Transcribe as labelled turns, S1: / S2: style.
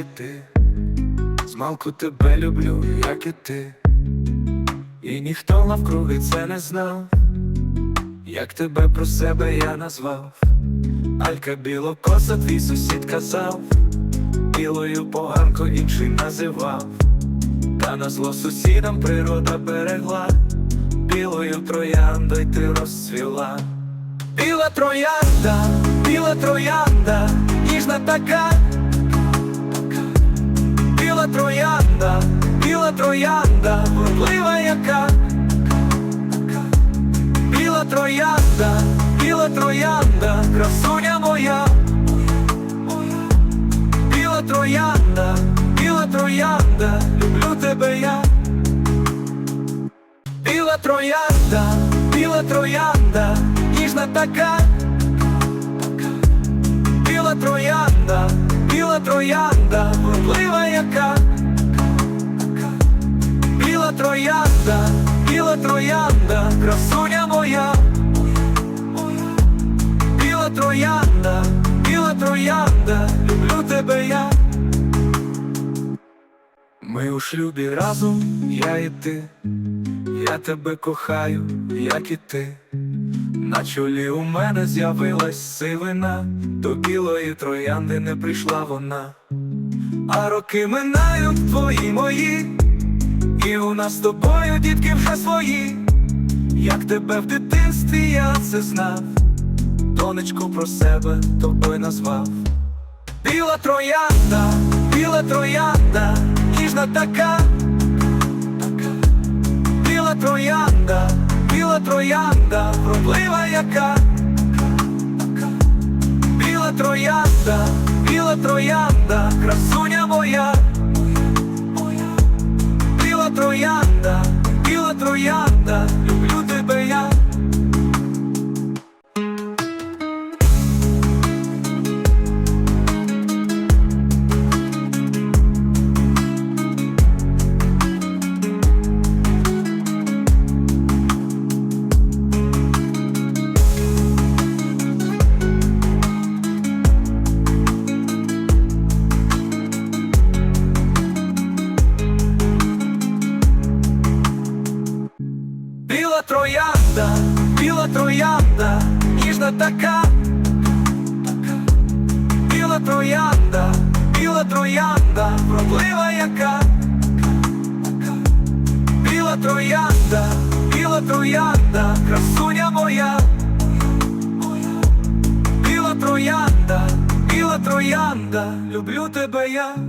S1: і ти, змалку тебе люблю, як і ти, і ніхто навкруги це не знав, як тебе про себе я назвав, Алька білокоса, твій сусід казав, білою поганку інший називав, та на зло сусідам природа берегла, білою трояндою ти розцвіла. Біла троянда, біла троянда, ніжна така, біла троянда, біла троянда, вродлива яка, біла троянда, біла троянда, красуня моя, біла троянда, біла троянда, люблю тебе я. Біла троянда, біла троянда, ніжна така, біла троянда, біла троянда, вродлива яка, біла троянда, біла троянда, красуня моя, біла троянда, біла троянда, люблю тебе я. Ми у шлюбі разом, я і ти. Я тебе кохаю, як і ти. На чолі у мене з'явилась сивина, до білої троянди не прийшла вона. А роки минають твої мої, і у нас з тобою дітки вже свої. Як тебе в дитинстві я це знав, донечку про себе тобою назвав. Біла троянда, біла троянда, ніжна така. Біла троянда, вродлива яка, біла троянда, біла троянда, красуня моя, біла троянда, біла троянда, Біла троянда, біла троянда, ніжна така, біла троянда, біла троянда, вродлива яка, біла троянда, біла троянда, красуня моя, біла троянда, біла троянда, люблю тебе я.